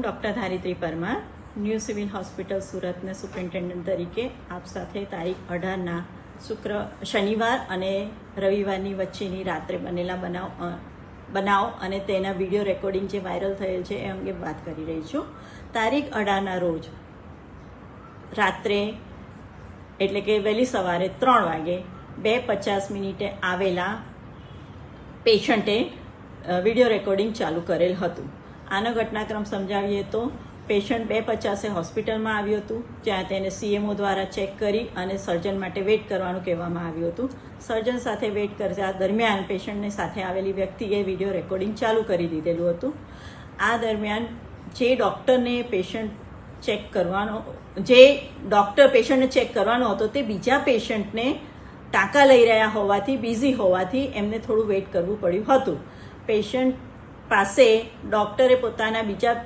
હું doctor Dharitri Parmar, new civil hospital સુરતને superintendent તરીકે આપ સાથે તારીખ અઢારના શુક્ર, શનિવાર અને રવિવારની વચ્ચેની રાત્રે બનેલા બનાવ બનાવ અને તેના વીડિયો રેકોર્ડિંગ જે વાયરલ થયેલ છે એ અંગે વાત કરી રહી છું. તારીખ અઢારના રોજ રાત્રે, એટલે કે વહેલી સવારે ત્રણ વાગે બે પચાસ મિનિટે આવેલા પેશન્ટે વીડિયો રેકોર્ડિંગ ચાલુ કરેલ હતું. આનો ઘટનાક્રમ સમજાવીએ તો પેશન્ટ બે પચાસે હોસ્પિટલમાં આવ્યું હતું, જ્યાં તેને સીએમઓ દ્વારા ચેક કરી અને સર્જન માટે વેઇટ કરવાનું કહેવામાં આવ્યું હતું. સર્જન સાથે વેઇટ કરતા દરમિયાન પેશન્ટને સાથે આવેલી વ્યક્તિએ વીડિયો રેકોર્ડિંગ ચાલુ કરી દીધેલું હતું. આ દરમિયાન જે ડૉક્ટરને પેશન્ટ ચેક કરવાનો, જે ડૉક્ટર પેશન્ટને ચેક કરવાનો હતો તે બીજા પેશન્ટને ટાંકા લઈ રહ્યા હોવાથી, બિઝી હોવાથી એમને થોડું વેઇટ કરવું પડ્યું હતું. પેશન્ટ પાસે ડૉક્ટરે પોતાના બીજા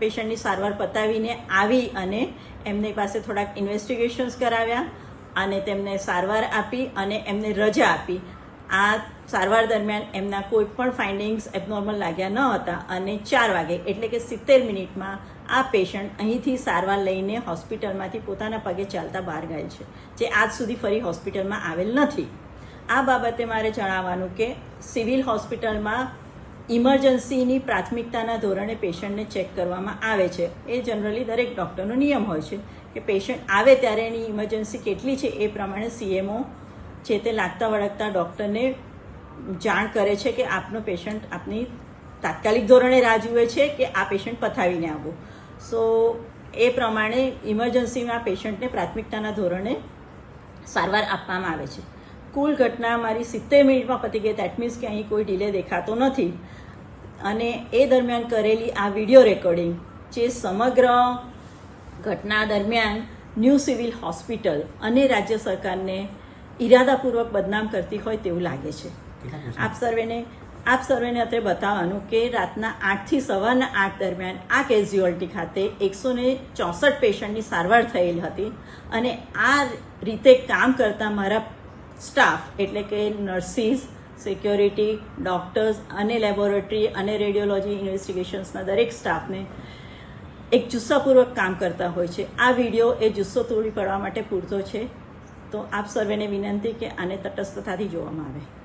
પેશન્ટની સારવાર પતાવીને આવી અને એમની પાસે થોડાક ઇન્વેસ્ટિગેશન્સ કરાવ્યા અને તેમને સારવાર આપી અને એમને રજા આપી. આ સારવાર દરમિયાન એમના કોઈ પણ ફાઇન્ડિંગ્સ એબનોર્મલ લાગ્યા ન હતા અને ચાર વાગે, એટલે કે સિત્તેર મિનિટમાં આ પેશન્ટ અહીંથી સારવાર લઈને હોસ્પિટલમાંથી પોતાના પગે ચાલતા બહાર ગયેલ છે, જે આજ સુધી ફરી હોસ્પિટલમાં આવેલ નથી. આ બાબતે મારે જણાવવાનું કે સિવિલ હોસ્પિટલમાં ઇમરજન્સીની પ્રાથમિકતાના ધોરણે પેશન્ટને ચેક કરવામાં આવે છે. એ જનરલી દરેક ડૉક્ટરનો નિયમ હોય છે કે પેશન્ટ આવે ત્યારે એની ઇમરજન્સી કેટલી છે એ પ્રમાણે સીએમઓ છે તે લાગતા વળગતા ડૉક્ટરને જાણ કરે છે કે આપનો પેશન્ટ આપની તાત્કાલિક ધોરણે રાહ જુએ છે કે આ પેશન્ટ પથાવીને આવો સો, એ પ્રમાણે ઇમરજન્સીમાં પેશન્ટને પ્રાથમિકતાના ધોરણે સારવાર આપવામાં આવે છે. કુલ ઘટના મારી સિત્તેર મિનિટમાં પતી ગઈ. દેટ મીન્સ કે અહીં કોઈ ડિલે દેખાતો નથી. અને એ દરમિયાન કરેલી આ વીડિયો રેકોર્ડિંગ જે સમગ્ર ઘટના દરમિયાન ન્યૂ સિવિલ હોસ્પિટલ અને રાજ્ય સરકારને ઈરાદાપૂર્વક બદનામ કરતી હોય તેવું લાગે છે. આપ સર્વેને આપ સર્વેને અત્યારે બતાવવાનું કે રાતના આઠથી સવારના આઠ દરમિયાન આ કેઝ્યુઅલ્ટી ખાતે એકસો ને ચોસઠ પેશન્ટની સારવાર થયેલ હતી અને આ રીતે કામ કરતા મારા સ્ટાફ એટલે કે નર્સિસ સિક્યોરિટી, ડૉક્ટર્સ અને લેબોરેટરી અને રેડિયોલોજી ઇન્વેસ્ટિગેશન્સના દરેક સ્ટાફને એક જુસ્સાપૂર્વક કામ કરતા હોય છે. આ વીડિયો એ જુસ્સો તોડી પડવા માટે પૂરતો છે. તો આપ સર્વેને વિનંતી કે આને તટસ્થતાથી જોવામાં આવે.